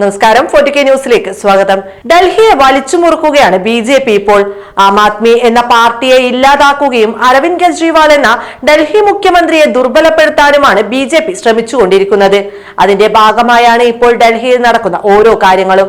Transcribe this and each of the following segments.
നമസ്കാരം. Forty K ന്യൂസിലേക്ക് സ്വാഗതം. ഡൽഹിയെ വലിച്ചു മുറുക്കുകയാണ് ബി ജെ പി ഇപ്പോൾ ആം ആദ്മി എന്ന പാർട്ടിയെ ഇല്ലാതാക്കുകയും അരവിന്ദ് കെജ്രിവാൾ എന്ന ഡൽഹി മുഖ്യമന്ത്രിയെ ദുർബലപ്പെടുത്താനുമാണ് ബി ജെ പി ശ്രമിച്ചുകൊണ്ടിരിക്കുന്നത്. അതിന്റെ ഭാഗമായാണ് ഇപ്പോൾ ഡൽഹിയിൽ നടക്കുന്ന ഓരോ കാര്യങ്ങളും.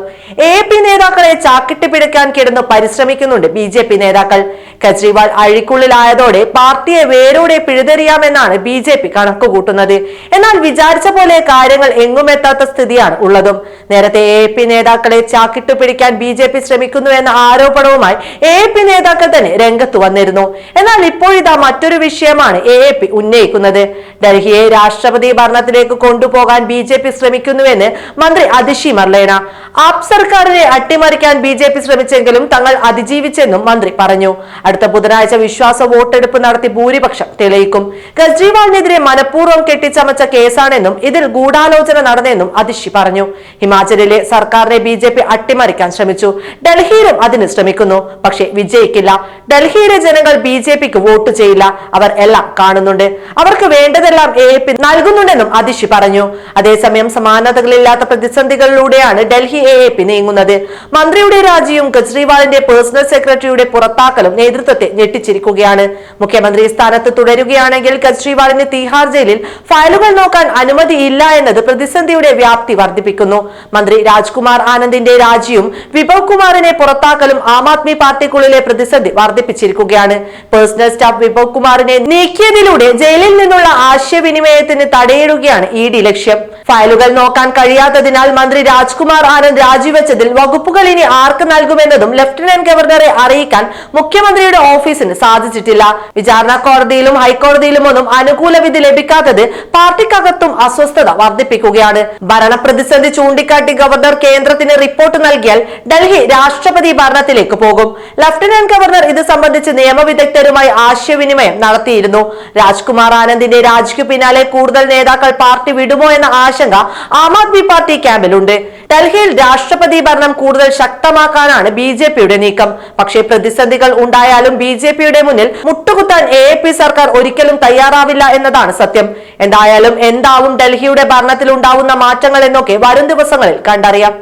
എ പി നേതാക്കളെ ചാക്കിട്ട് പിടിക്കാൻ കിടന്ന് പരിശ്രമിക്കുന്നുണ്ട് ബി ജെ പി നേതാക്കൾ. കെജ്രിവാൾ അഴിക്കുള്ളിലായതോടെ പാർട്ടിയെ വേരോടെ പിഴുതെറിയാമെന്നാണ് ബി ജെ പി കണക്കുകൂട്ടുന്നത്. എന്നാൽ വിചാരിച്ച പോലെ കാര്യങ്ങൾ എങ്ങും എത്താത്ത സ്ഥിതിയാണ് ഉള്ളതും. നേരത്തെ എ പി നേതാക്കളെ ചാക്കിട്ട് പിടിക്കാൻ ബി ജെ പി ശ്രമിക്കുന്നു എന്ന ആരോപണവുമായി എ പി നേതാക്കൾ തന്നെ രംഗത്ത് വന്നിരുന്നു. എന്നാൽ ഇപ്പോഴിതാ മറ്റൊരു വിഷയമാണ് എ എ പി ഉന്നയിക്കുന്നത്. ഡൽഹിയെ രാഷ്ട്രപതി ഭരണത്തിലേക്ക് കൊണ്ടുപോകാൻ ബി ജെ പി ശ്രമിക്കുന്നുവെന്ന് മന്ത്രി അതിഷി മർലേന. ആപ് സർക്കാരിനെ അട്ടിമറിക്കാൻ ബി ജെ പി ശ്രമിച്ചെങ്കിലും തങ്ങൾ അതിജീവിച്ചെന്നും മന്ത്രി പറഞ്ഞു. അടുത്ത ബുധനാഴ്ച വിശ്വാസ വോട്ടെടുപ്പ് നടത്തി ഭൂരിപക്ഷം തെളിയിക്കും. കെജ്രിവാളിനെതിരെ മനഃപൂർവം കെട്ടിച്ചമച്ച കേസാണെന്നും ഇതിൽ ഗൂഢാലോചന നടന്നെന്നും അതിഷി പറഞ്ഞു. ഹിമാചലിലെ സർക്കാരിനെ ബി ജെ പി അട്ടിമറിക്കാൻ ശ്രമിച്ചു. ഡൽഹിയിലും അതിന് ശ്രമിക്കുന്നു. പക്ഷേ വിജയിക്കില്ല. ഡൽഹിയിലെ ജനങ്ങൾ ബി ജെ പിക്ക് വോട്ട് ചെയ്യില്ല. അവർ എല്ലാം കാണുന്നുണ്ട്. അവർക്ക് വേണ്ടതെല്ലാം എ പി നൽകുന്നുണ്ടെന്നും അതിഷി പറഞ്ഞു. അതേസമയം സമാനതകളില്ലാത്ത പ്രതിസന്ധികളിലൂടെയാണ് ഡൽഹി എ പി നീങ്ങുന്നത്. മന്ത്രിയുടെ രാജിയും കെജ്രിവാളിന്റെ പേഴ്സണൽ സെക്രട്ടറിയുടെ പുറത്താക്കലും നേതൃത്വത്തെ ഞെട്ടിച്ചിരിക്കുകയാണ്. മുഖ്യമന്ത്രി സ്ഥാനത്ത് തുടരുകയാണെങ്കിൽ കെജ്രിവാളിന് തീഹാർ ജയിലിൽ ഫയലുകൾ നോക്കാൻ അനുമതിയില്ല എന്നത് പ്രതിസന്ധിയുടെ വ്യാപ്തി വർദ്ധിപ്പിക്കുന്നു. മന്ത്രി രാജ്കുമാർ ആനന്ദിന്റെ രാജിയും വിഭവ് കുമാറിനെ പുറത്താക്കലും ആം ആദ്മി പാർട്ടിക്കുള്ളിലെ പ്രതിസന്ധി വർദ്ധിപ്പിച്ചിരിക്കുകയാണ്. പേഴ്സണൽ സ്റ്റാഫ് വിഭവ് കുമാറിനെ നീക്കിയതിലൂടെ ജയിലിൽ നിന്നുള്ള ആശയവിനിമയത്തിന് തടയിടുകയാണ് ഇ ഡി ലക്ഷ്യം. ഫയലുകൾ നോക്കാൻ കഴിയാത്തതിനാൽ മന്ത്രി രാജ്കുമാർ ആനന്ദ് രാജിവെച്ചതിൽ വകുപ്പുകൾ ഇനി ആർക്ക് നൽകുമെന്നതും ലഫ്റ്റനന്റ് ഗവർണറെ അറിയിക്കാൻ മുഖ്യമന്ത്രിയുടെ ഓഫീസിന് സാധിച്ചിട്ടില്ല. വിചാരണ കോടതിയിലും ഹൈക്കോടതിയിലും ഒന്നും അനുകൂല വിധി ലഭിക്കാത്തത് പാർട്ടിക്കകത്തും അസ്വസ്ഥത വർദ്ധിപ്പിക്കുകയാണ്. ഭരണപ്രതിസന്ധി ചൂണ്ടിക്കാട്ടി ഗവർണർ കേന്ദ്രത്തിന് റിപ്പോർട്ട് നൽകിയാൽ ഡൽഹി രാഷ്ട്രപതി ഭരണത്തിലേക്ക് പോകും. ലഫ്റ്റനന്റ് ഗവർണർ ഇത് സംബന്ധിച്ച് നിയമവിദഗ്ധരുമായി ആശയവിനിമയം നടത്തിയിരുന്നു. രാജ്കുമാർ ആനന്ദിന്റെ രാജിക്കു പിന്നാലെ കൂടുതൽ നേതാക്കൾ പാർട്ടി വിടുമോ എന്ന ആശങ്ക ആം ആദ്മി പാർട്ടി ക്യാമ്പിലുണ്ട്. ഡൽഹിയിൽ രാഷ്ട്രപതി ഭരണം കൂടുതൽ ശക്തമാക്കാനാണ് ബി ജെ പിയുടെ നീക്കം. പക്ഷേ പ്രതിസന്ധികൾ ഉണ്ടായാലും ബി ജെ പിയുടെ മുന്നിൽ മുട്ടുകുത്താൻ എ പി സർക്കാർ ഒരിക്കലും തയ്യാറാവില്ല എന്നതാണ് സത്യം. എന്തായാലും എന്താവും ഡൽഹിയുടെ ഭരണത്തിൽ ഉണ്ടാവുന്ന മാറ്റങ്ങൾ എന്നൊക്കെ വരും ദിവസങ്ങളിൽ കണ്ടറിയാം.